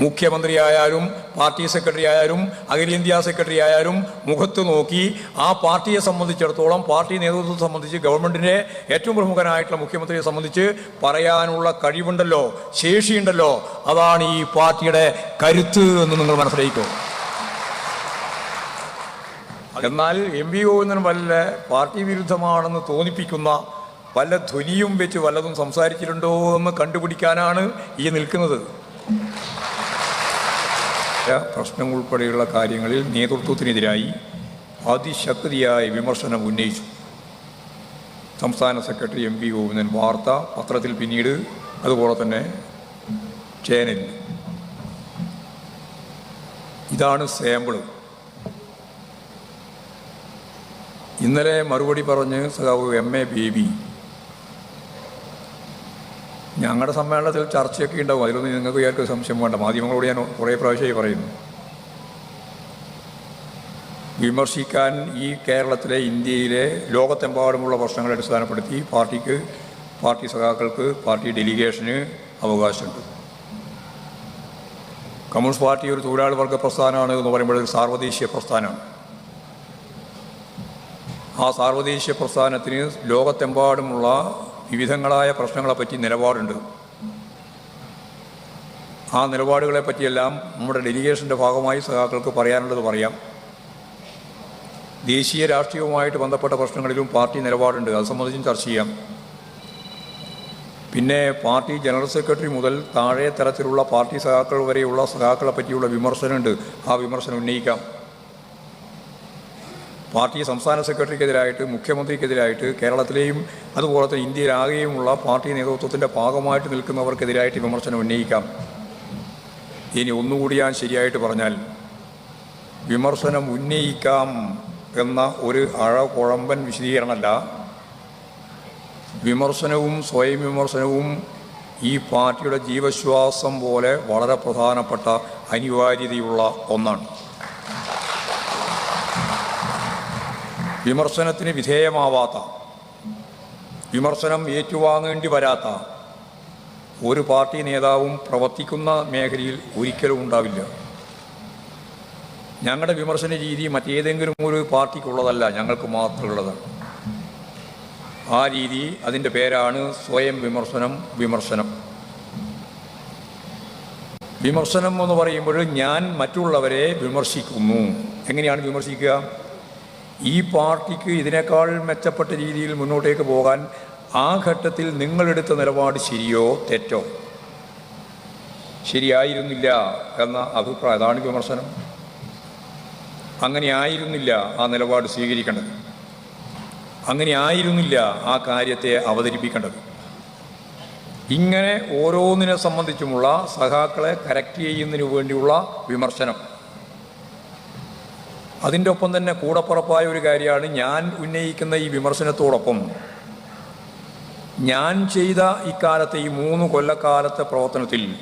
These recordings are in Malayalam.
മുഖ്യമന്ത്രിയായാലും പാർട്ടി സെക്രട്ടറി ആയാലും അഖിലേന്ത്യാ സെക്രട്ടറി ആയാലും മുഖത്ത് നോക്കി ആ പാർട്ടിയെ സംബന്ധിച്ചിടത്തോളം പാർട്ടി നേതൃത്വത്തെ സംബന്ധിച്ച് ഗവൺമെന്റിന്റെ ഏറ്റവും പ്രമുഖനായിട്ടുള്ള മുഖ്യമന്ത്രിയെ സംബന്ധിച്ച് പറയാനുള്ള കഴിവുണ്ടല്ലോ ശേഷിയുണ്ടല്ലോ. അതാണ് ഈ പാർട്ടിയുടെ കരുത്ത് എന്ന് നിങ്ങൾ മനസ്സിലാക്കും എന്നാൽ എം പി ഗോവിന്ദൻ വല്ല പാർട്ടി വിരുദ്ധമാണെന്ന് തോന്നിപ്പിക്കുന്ന വല്ല ധ്വനിയും വെച്ച് വല്ലതും സംസാരിച്ചിട്ടുണ്ടോ എന്ന് കണ്ടുപിടിക്കാനാണ് ഈ നിൽക്കുന്നത്. പ്രശ്നം ഉൾപ്പെടെയുള്ള കാര്യങ്ങളിൽ നേതൃത്വത്തിനെതിരായി അതിശക്തിയായ വിമർശനം ഉന്നയിച്ചു. സംസ്ഥാന സെക്രട്ടറി എം പി ഗോവിന്ദൻ വാർത്ത പത്രത്തിൽ പിന്നീട് അതുപോലെ തന്നെ ചേനൽ ഇതാണ് സാമ്പിൾ ഇന്നലെ മറുപടി പറഞ്ഞ് സഖാവ് എം എ ബേബി ഞങ്ങളുടെ സമ്മേളനത്തിൽ ചർച്ചയൊക്കെ ഉണ്ടാവും. അതിലൊന്നും നിങ്ങൾക്ക് വിചാരിക്കും സംശയം വേണ്ട. മാധ്യമങ്ങളോട് ഞാൻ കുറേ പ്രാവശ്യമായി പറയുന്നു. വിമർശിക്കാൻ ഈ കേരളത്തിലെ ഇന്ത്യയിലെ ലോകത്തെമ്പാടുമുള്ള പ്രശ്നങ്ങളെ അടിസ്ഥാനപ്പെടുത്തി പാർട്ടിക്ക് പാർട്ടി സഖാക്കൾക്ക് പാർട്ടി ഡെലിഗേഷന് അവകാശമുണ്ട്. കമ്മ്യൂണിസ്റ്റ് പാർട്ടി ഒരു തൊഴിലാളി വർഗ പ്രസ്ഥാനമാണ് എന്ന് പറയുമ്പോൾ ഒരു സാർവദേശീയ പ്രസ്ഥാനമാണ്. ആ സാർവദേശീയ പ്രസ്ഥാനത്തിന് ലോകത്തെമ്പാടുമുള്ള വിവിധങ്ങളായ പ്രശ്നങ്ങളെപ്പറ്റി നിലപാടുണ്ട്. ആ നിലപാടുകളെ പറ്റിയെല്ലാം നമ്മുടെ ഡെലിഗേഷന്റെ ഭാഗമായി സഖാക്കൾക്ക് പറയാനുള്ളത് പറയാം. ദേശീയ രാഷ്ട്രീയവുമായിട്ട് ബന്ധപ്പെട്ട പ്രശ്നങ്ങളിലും പാർട്ടി നിലപാടുണ്ട്. അത് സംബന്ധിച്ചും ചർച്ച ചെയ്യാം. പിന്നെ പാർട്ടി ജനറൽ സെക്രട്ടറി മുതൽ താഴെ തരത്തിലുള്ള പാർട്ടി സഖാക്കൾ വരെയുള്ള സഖാക്കളെ പറ്റിയുള്ള വിമർശനമുണ്ട്. ആ വിമർശനം ഉന്നയിക്കാം. പാർട്ടി സംസ്ഥാന സെക്രട്ടറിക്കെതിരായിട്ട് മുഖ്യമന്ത്രിക്കെതിരായിട്ട് കേരളത്തിലെയും അതുപോലെ തന്നെ ഇന്ത്യയിലാകെയുമുള്ള പാർട്ടി നേതൃത്വത്തിന്റെ ഭാഗമായിട്ട് നിൽക്കുന്നവർക്കെതിരായിട്ട് വിമർശനം ഉന്നയിക്കാം. ഇനി ഒന്നുകൂടി ഞാൻ ശരിയായിട്ട് പറഞ്ഞാൽ വിമർശനം ഉന്നയിക്കാം എന്ന ഒരു അഴകുഴമ്പൻ വിശദീകരണമല്ല. വിമർശനവും സ്വയം വിമർശനവും ഈ പാർട്ടിയുടെ ജീവശ്വാസം പോലെ വളരെ പ്രധാനപ്പെട്ട അനിവാര്യതയുള്ള ഒന്നാണ്. വിമർശനത്തിന് വിധേയമാവാത്ത വിമർശനം ഏറ്റുവാങ്ങേണ്ടി വരാത്ത ഒരു പാർട്ടി നേതാവും പ്രവർത്തിക്കുന്ന മേഖലയിൽ ഒരിക്കലും ഉണ്ടാവില്ല. ഞങ്ങളുടെ വിമർശന രീതി മറ്റേതെങ്കിലും ഒരു പാർട്ടിക്കുള്ളതല്ല ഞങ്ങൾക്ക് മാത്രമുള്ളതാണ്. ആ രീതി അതിന്റെ പേരാണ് സ്വയം വിമർശനം വിമർശനം. വിമർശനം എന്ന് പറയുമ്പോൾ ഞാൻ മറ്റുള്ളവരെ വിമർശിക്കുന്നു. എങ്ങനെയാണ് വിമർശിക്കുക? ഈ പാർട്ടിക്ക് ഇതിനേക്കാൾ മെച്ചപ്പെട്ട രീതിയിൽ മുന്നോട്ടേക്ക് പോകാൻ ആ ഘട്ടത്തിൽ നിങ്ങളെടുത്ത നിലപാട് ശരിയോ തെറ്റോ? ശരിയായിരുന്നില്ല എന്ന അഭിപ്രായം. അതാണ് വിമർശനം. അങ്ങനെ ആയിരുന്നില്ല ആ നിലപാട് സ്വീകരിക്കേണ്ടത്. അങ്ങനെ ആയിരുന്നില്ല ആ കാര്യത്തെ അവതരിപ്പിക്കേണ്ടത്. ഇങ്ങനെ ഓരോന്നിനെ സംബന്ധിച്ചുമുള്ള സഹാക്കളെ കറക്റ്റ് ചെയ്യുന്നതിന് വേണ്ടിയുള്ള വിമർശനം. അതിന്റെ ഒപ്പം തന്നെ കൂടപ്പുറപ്പായ ഒരു കാര്യമാണ് ഞാൻ ഉന്നയിക്കുന്ന ഈ വിമർശനത്തോടൊപ്പം. ഞാൻ ചെയ്ത ഇക്കാലത്തെ ഈ മൂന്ന് കൊല്ലക്കാലത്തെ പ്രവർത്തനത്തിൽ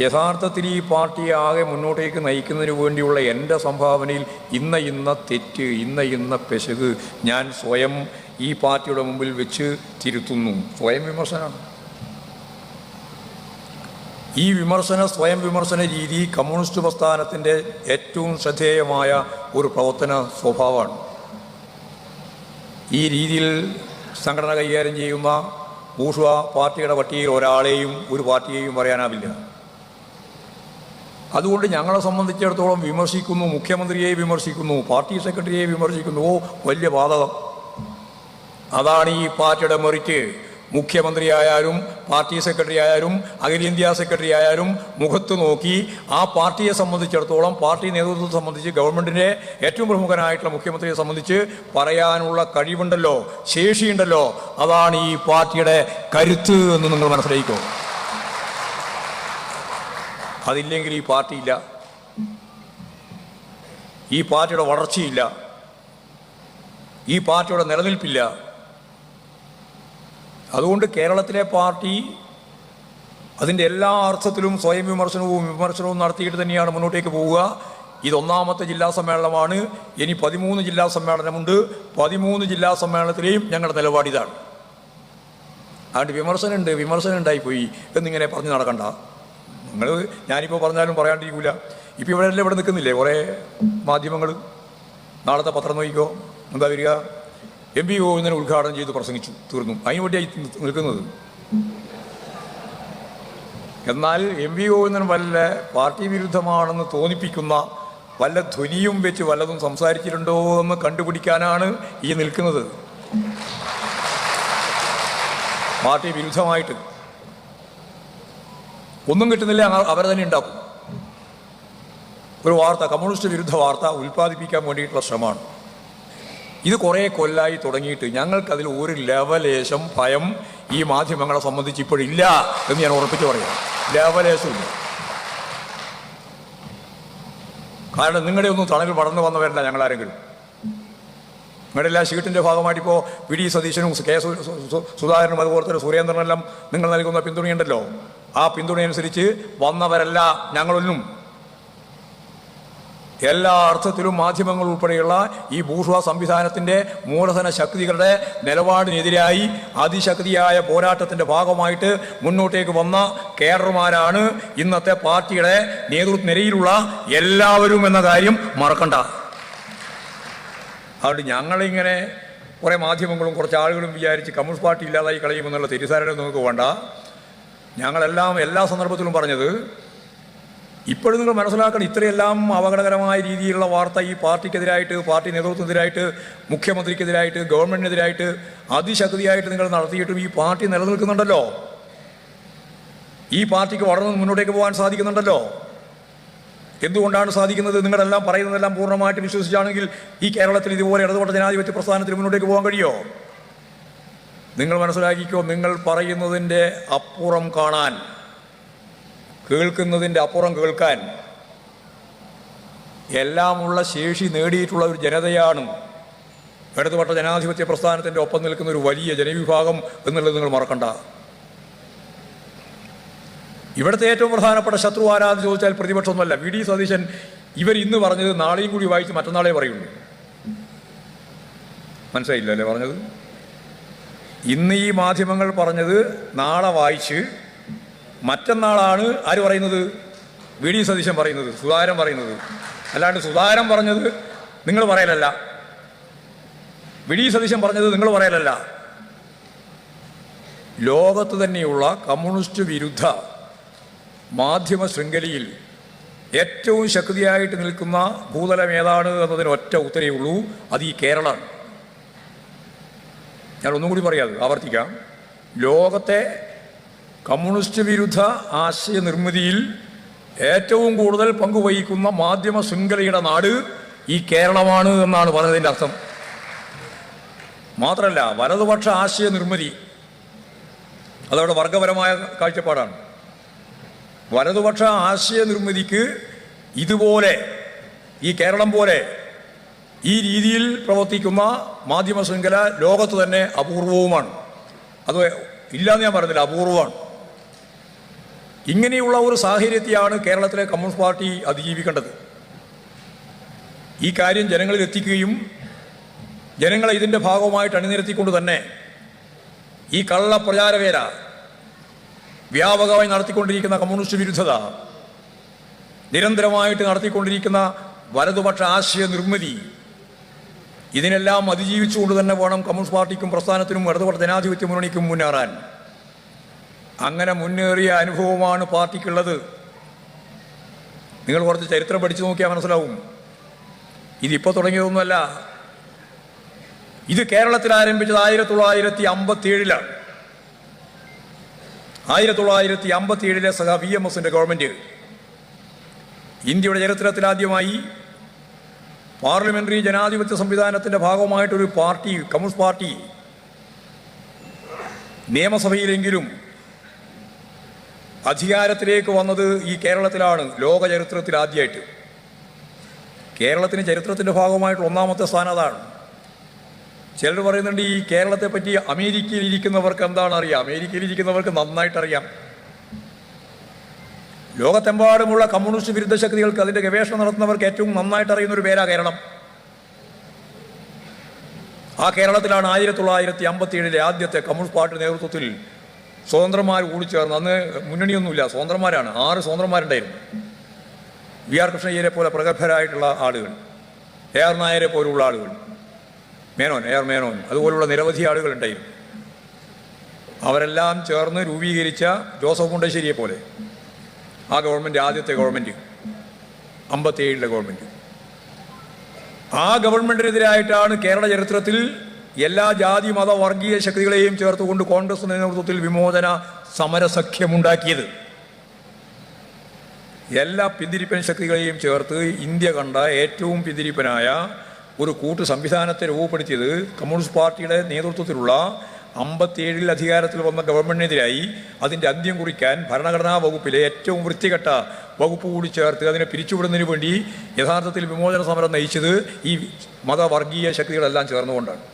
യഥാർത്ഥത്തിൽ ഈ പാർട്ടിയെ ആകെ മുന്നോട്ടേക്ക് നയിക്കുന്നതിന് വേണ്ടിയുള്ള എന്റെ സംഭാവനയിൽ ഇന്ന ഇന്ന തെറ്റ് ഇന്ന ഇന്ന പെശക് ഞാൻ സ്വയം ഈ പാർട്ടിയുടെ മുമ്പിൽ വെച്ച് തിരുത്തുന്നു. സ്വയം വിമർശനമാണ്. ഈ വിമർശന സ്വയം വിമർശന രീതി കമ്മ്യൂണിസ്റ്റ് പ്രസ്ഥാനത്തിന്റെ ഏറ്റവും ശ്രദ്ധേയമായ ഒരു പ്രവർത്തന സ്വഭാവമാണ്. ഈ രീതിയിൽ സംഘടന കൈകാര്യം ചെയ്യുന്ന ബൂഷ്വ പാർട്ടിയുടെ പട്ടികയിൽ ഒരാളെയും ഒരു പാർട്ടിയെയും പറയാനാവില്ല. അതുകൊണ്ട് ഞങ്ങളെ സംബന്ധിച്ചിടത്തോളം വിമർശിക്കുന്നു മുഖ്യമന്ത്രിയെ വിമർശിക്കുന്നു പാർട്ടി സെക്രട്ടറിയെ വിമർശിക്കുന്നു. ഓ വലിയ ബാധകം. അതാണ് ഈ പാർട്ടിയുടെ മെറിറ്റ്. മുഖ്യമന്ത്രി ആയാലും പാർട്ടി സെക്രട്ടറി ആയാലും അഖിലേന്ത്യാ സെക്രട്ടറി ആയാലും മുഖത്ത് നോക്കി ആ പാർട്ടിയെ സംബന്ധിച്ചിടത്തോളം പാർട്ടി നേതൃത്വത്തെ സംബന്ധിച്ച് ഗവൺമെന്റിന്റെ ഏറ്റവും പ്രമുഖനായിട്ടുള്ള മുഖ്യമന്ത്രിയെ സംബന്ധിച്ച് പറയാനുള്ള കഴിവുണ്ടല്ലോ ശേഷിയുണ്ടല്ലോ. അതാണ് ഈ പാർട്ടിയുടെ കരുത്ത് എന്ന് നിങ്ങൾ മനസ്സിലാക്കോ അതില്ലെങ്കിൽ ഈ പാർട്ടിയില്ല. ഈ പാർട്ടിയുടെ വളർച്ചയില്ല. ഈ പാർട്ടിയുടെ നിലനിൽപ്പില്ല. അതുകൊണ്ട് കേരളത്തിലെ പാർട്ടി അതിന്റെ എല്ലാ അർത്ഥത്തിലും സ്വയം വിമർശനവും വിമർശനവും നടത്തിയിട്ട് തന്നെയാണ് മുന്നോട്ടേക്ക് പോവുക. ഇതൊന്നാമത്തെ ജില്ലാ സമ്മേളനമാണ്. ഇനി പതിമൂന്ന് ജില്ലാ സമ്മേളനമുണ്ട്. പതിമൂന്ന് ജില്ലാ സമ്മേളനത്തിലെയും ഞങ്ങളുടെ നിലപാട് ഇതാണ്. അതുകൊണ്ട് വിമർശനമുണ്ട് വിമർശനം ഉണ്ടായിപ്പോയി എന്നിങ്ങനെ പറഞ്ഞ് നടക്കണ്ട. നിങ്ങൾ ഞാനിപ്പോൾ പറഞ്ഞാലും പറയാണ്ടിരിക്കില്ല ഇപ്പോൾ ഇവിടെ ഇവിടെ നിൽക്കുന്നില്ലേ? കുറേ മാധ്യമങ്ങൾ നാളത്തെ പത്രം നോക്കിക്കോ. എന്താ വരിക? എം പി ഗോവിന്ദനെ ഉദ്ഘാടനം ചെയ്ത് പ്രസംഗിച്ചു തീർന്നു. അതിനുവേണ്ടിയായി നിൽക്കുന്നത്. എന്നാൽ എം വി ഗോവിന്ദൻ വല്ല പാർട്ടി വിരുദ്ധമാണെന്ന് തോന്നിപ്പിക്കുന്ന വല്ല ധ്വനിയും വെച്ച് വല്ലതും സംസാരിച്ചിട്ടുണ്ടോ എന്ന് കണ്ടുപിടിക്കാനാണ് ഈ നിൽക്കുന്നത്. പാർട്ടി വിരുദ്ധമായിട്ട്. ഒന്നും കിട്ടുന്നില്ല അവർ തന്നെ ഉണ്ടാക്കും. ഒരു വാർത്ത കമ്മ്യൂണിസ്റ്റ് വിരുദ്ധ വാർത്ത ഉൽപ്പാദിപ്പിക്കാൻ വേണ്ടിയിട്ടുള്ള ശ്രമമാണ്. ഇത് കുറേ കൊല്ലായി തുടങ്ങിയിട്ട് ഞങ്ങൾക്കതിൽ ഒരു ലവലേശം ഭയം ഈ മാധ്യമങ്ങളെ സംബന്ധിച്ച് ഇപ്പോഴില്ല എന്ന് ഞാൻ ഉറപ്പിച്ച് പറയാം. ലവലേശമില്ല. കാരണം നിങ്ങളുടെ ഒന്നും തണലിൽ വളർന്നു വന്നവരല്ല ഞങ്ങൾ ആരെങ്കിലും നിങ്ങളുടെ എല്ലാ ഷീട്ടിന്റെ ഭാഗമായിട്ട് വി ഡി സതീശനും കെ സുധാകരനും അതുപോലെ തന്നെ സുരേന്ദ്രനെല്ലാം നിങ്ങൾ നൽകുന്ന പിന്തുണയുണ്ടല്ലോ. ആ പിന്തുണയനുസരിച്ച് വന്നവരല്ല ഞങ്ങളൊന്നും. എല്ലാ അർത്ഥത്തിലും മാധ്യമങ്ങൾ ഉൾപ്പെടെയുള്ള ഈ ഭൂഷ്വ സംവിധാനത്തിന്റെ മൂലധന ശക്തികളുടെ നിലപാടിനെതിരായി അതിശക്തിയായ പോരാട്ടത്തിന്റെ ഭാഗമായിട്ട് മുന്നോട്ടേക്ക് വന്ന കേഡർമാരാണ് ഇന്നത്തെ പാർട്ടിയുടെ നേതൃത്വ നിരയിലുള്ള എല്ലാവരും എന്ന കാര്യം മറക്കണ്ട. അതുകൊണ്ട് ഞങ്ങളിങ്ങനെ കുറേ മാധ്യമങ്ങളും കുറച്ച് ആളുകളും വിചാരിച്ച് കമ്മ്യൂണിസ്റ്റ് പാർട്ടി ഇല്ലാതായി കളയുമെന്നുള്ള തെറ്റിദ്ധാരണ നിങ്ങൾക്ക് വേണ്ട. ഞങ്ങളെല്ലാം എല്ലാ സന്ദർഭത്തിലും പറഞ്ഞത് ഇപ്പോഴും നിങ്ങൾ മനസ്സിലാക്കണം ഇത്രയെല്ലാം അപകടകരമായ രീതിയിലുള്ള വാർത്ത ഈ പാർട്ടിക്കെതിരായിട്ട് പാർട്ടി നേതൃത്വത്തിനെതിരായിട്ട് മുഖ്യമന്ത്രിക്കെതിരായിട്ട് ഗവൺമെന്റിനെതിരായിട്ട് അതിശക്തിയായിട്ട് നിങ്ങൾ നടത്തിയിട്ടും ഈ പാർട്ടി നിലനിൽക്കുന്നുണ്ടല്ലോ? ഈ പാർട്ടിക്ക് വളർന്ന് മുന്നോട്ടേക്ക് പോകാൻ സാധിക്കുന്നുണ്ടല്ലോ? എന്തുകൊണ്ടാണ് സാധിക്കുന്നത്? നിങ്ങളെല്ലാം പറയുന്നതെല്ലാം പൂർണമായിട്ട് വിശ്വസിച്ചാണെങ്കിൽ ഈ കേരളത്തിൽ ഇതുപോലെ ഇടതുപക്ഷ ജനാധിപത്യ പ്രസ്ഥാനത്തിന് മുന്നോട്ടേക്ക് പോകാൻ കഴിയുമോ നിങ്ങൾ മനസ്സിലാക്കിക്കോ നിങ്ങൾ പറയുന്നതിന്റെ അപ്പുറം കാണാൻ കേൾക്കുന്നതിന്റെ അപ്പുറം കേൾക്കാൻ എല്ലാമുള്ള ശേഷി നേടിയിട്ടുള്ള ഒരു ജനതയാണ് ഇടതുപക്ഷ ജനാധിപത്യ പ്രസ്ഥാനത്തിന്റെ ഒപ്പം നിൽക്കുന്ന ഒരു വലിയ ജനവിഭാഗം എന്നുള്ളത് നിങ്ങൾ മറക്കണ്ട. ഇവിടുത്തെ ഏറ്റവും പ്രധാനപ്പെട്ട ശത്രു ആരാന്ന് ചോദിച്ചാൽ പ്രതിപക്ഷമൊന്നുമല്ല. വി. ഡി. സതീശൻ ഇവർ ഇന്ന് പറഞ്ഞത് നാളെയും കൂടി വായിച്ച് മറ്റന്നാളെ പറയുള്ളൂ. മനസ്സിലായില്ല അല്ലേ പറഞ്ഞത്? ഇന്ന് ഈ മാധ്യമങ്ങൾ പറഞ്ഞത് നാളെ വായിച്ച് മറ്റന്നാളാണ് ആര് പറയുന്നത്? വി. ഡി. സതീശൻ പറയുന്നത് സുധാകരൻ പറയുന്നത്. അല്ലാണ്ട് സുധാകരൻ പറഞ്ഞത് നിങ്ങൾ പറയലല്ല. വി. ഡി. സതീശൻ പറഞ്ഞത് നിങ്ങൾ പറയലല്ല. ലോകത്ത് തന്നെയുള്ള കമ്മ്യൂണിസ്റ്റ് വിരുദ്ധ മാധ്യമ ശൃംഖലയിൽ ഏറ്റവും ശക്തിയായിട്ട് നിൽക്കുന്ന ഭൂതലം ഏതാണ് എന്നതിന് ഒറ്റ ഉത്തരേ ഉള്ളൂ. അത് ഈ കേരളമാണ് ഞാൻ ഒന്നും കൂടി പറയാം ആവർത്തിക്കാം. ലോകത്തെ കമ്മ്യൂണിസ്റ്റ് വിരുദ്ധ ആശയ നിർമ്മിതിയിൽ ഏറ്റവും കൂടുതൽ പങ്കുവഹിക്കുന്ന മാധ്യമ ശൃംഖലയുടെ നാട് ഈ കേരളമാണ് എന്നാണ് പറഞ്ഞതിന്റെ അർത്ഥം. മാത്രമല്ല വലതുപക്ഷ ആശയ നിർമ്മിതി അതവിടെ വർഗപരമായ കാഴ്ചപ്പാടാണ്. വലതുപക്ഷ ആശയ നിർമ്മിതിക്ക് ഇതുപോലെ ഈ കേരളം പോലെ ഈ രീതിയിൽ പ്രവർത്തിക്കുന്ന മാധ്യമ ശൃംഖല ലോകത്ത് തന്നെ അപൂർവവുമാണ്. അത് ഇല്ലാന്ന് ഞാൻ പറഞ്ഞില്ല അപൂർവമാണ്. ഇങ്ങനെയുള്ള ഒരു സാഹചര്യത്തെയാണ് കേരളത്തിലെ കമ്മ്യൂണിസ്റ്റ് പാർട്ടി അതിജീവിക്കേണ്ടത്. ഈ കാര്യം ജനങ്ങളിൽ എത്തിക്കുകയും ജനങ്ങളെ ഇതിന്റെ ഭാഗമായിട്ട് അണിനിരത്തിക്കൊണ്ട് തന്നെ ഈ കള്ള പ്രചാരവേല വ്യാപകമായി നടത്തിക്കൊണ്ടിരിക്കുന്ന കമ്മ്യൂണിസ്റ്റ് വിരുദ്ധത നിരന്തരമായിട്ട് നടത്തിക്കൊണ്ടിരിക്കുന്ന വലതുപക്ഷ ആശയ നിർമ്മിതി ഇതിനെല്ലാം അതിജീവിച്ചുകൊണ്ട് തന്നെ വേണം കമ്മ്യൂണിസ്റ്റ് പാർട്ടിക്കും പ്രസ്ഥാനത്തിനും ഇടതുപക്ഷ ജനാധിപത്യ മുന്നണിക്കും മുന്നേറാൻ. അങ്ങനെ മുന്നേറിയ അനുഭവമാണ് പാർട്ടിക്കുള്ളത്. നിങ്ങൾ കുറച്ച് ചരിത്രം പഠിച്ചു നോക്കിയാൽ മനസ്സിലാവും. ഇതിപ്പോൾ തുടങ്ങിയതൊന്നുമല്ല. ഇത് കേരളത്തിൽ ആരംഭിച്ചത് ആയിരത്തി തൊള്ളായിരത്തി അമ്പത്തി ഏഴിലാണ് ആയിരത്തി തൊള്ളായിരത്തി അമ്പത്തി ഏഴിലെ സഹ വി എം എസിന്റെ ഗവൺമെന്റ് ഇന്ത്യയുടെ ചരിത്രത്തിൽ ആദ്യമായി പാർലമെന്ററി ജനാധിപത്യ സംവിധാനത്തിന്റെ ഭാഗമായിട്ടൊരു പാർട്ടി കമ്മ്യൂണിസ്റ്റ് പാർട്ടി നിയമസഭയിലെങ്കിലും അധികാരത്തിലേക്ക് വന്നത് ഈ കേരളത്തിലാണ് ലോക ചരിത്രത്തിൽ ആദ്യമായിട്ട് കേരളത്തിന് ചരിത്രത്തിന്റെ ഭാഗമായിട്ട് ഒന്നാമത്തെ സ്ഥാനം അതാണ്. ചിലർ പറയുന്നുണ്ട് ഈ കേരളത്തെ പറ്റി അമേരിക്കയിൽ ഇരിക്കുന്നവർക്ക് എന്താണ് അറിയാം? അമേരിക്കയിൽ ഇരിക്കുന്നവർക്ക് നന്നായിട്ട് അറിയാം. ലോകത്തെമ്പാടുമുള്ള കമ്മ്യൂണിസ്റ്റ് വിരുദ്ധ ശക്തികൾക്ക് അതിന്റെ ഗവേഷണം നടത്തുന്നവർക്ക് ഏറ്റവും നന്നായിട്ട് അറിയുന്ന ഒരു പേരാ കേരളം. ആ കേരളത്തിലാണ് ആയിരത്തി തൊള്ളായിരത്തി അമ്പത്തി ഏഴിലെ ആദ്യത്തെ കമ്മ്യൂണിസ്റ്റ് പാർട്ടി നേതൃത്വത്തിൽ സ്വതന്ത്രന്മാർ കൂടി ചേർന്ന് അന്ന് മുന്നണിയൊന്നുമില്ല. സ്വതന്ത്രന്മാരാണ്. ആറ് സ്വതന്ത്രന്മാരുണ്ടായിരുന്നു. വി ആർ കൃഷ്ണയ്യരെ പോലെ പ്രഗത്ഭരായിട്ടുള്ള ആളുകൾ. എ ആർ നായരെ പോലുള്ള ആളുകൾ. Menon A R Menon. അതുപോലുള്ള നിരവധി ആളുകളുണ്ടായിരുന്നു അവരെല്ലാം ചേർന്ന് രൂപീകരിച്ച ജോസഫ് മുണ്ടശ്ശേരിയെ പോലെ. ആ ഗവൺമെന്റ് ആദ്യത്തെ ഗവൺമെന്റ് അമ്പത്തിയേഴിലെ ഗവൺമെന്റ് ആ ഗവൺമെന്റിനെതിരായിട്ടാണ് കേരള ചരിത്രത്തിൽ എല്ലാ ജാതി മത വർഗീയ ശക്തികളെയും ചേർത്തുകൊണ്ട് കോൺഗ്രസ് നേതൃത്വത്തിൽ വിമോചന സമരസഖ്യമുണ്ടാക്കിയത്. എല്ലാ പിന്തിരിപ്പൻ ശക്തികളെയും ചേർത്ത് ഇന്ത്യ കണ്ട ഏറ്റവും പിന്തിരിപ്പനായ ഒരു കൂട്ടു സംവിധാനത്തെ രൂപപ്പെടുത്തിയത് കമ്മ്യൂണിസ്റ്റ് പാർട്ടിയുടെ നേതൃത്വത്തിലുള്ള അമ്പത്തിയേഴിൽ അധികാരത്തിൽ വന്ന ഗവൺമെന്റിനെതിരായി അതിന്റെ അന്ത്യം കുറിക്കാൻ ഭരണഘടനാ വകുപ്പിലെ ഏറ്റവും വൃത്തികെട്ട വകുപ്പ് കൂടി ചേർത്ത് അതിനെ പിരിച്ചുവിടുന്നതിന് വേണ്ടി യഥാർത്ഥത്തിൽ വിമോചന സമരം നയിച്ചത് ഈ മതവർഗീയ ശക്തികളെല്ലാം ചേർന്നുകൊണ്ടാണ്.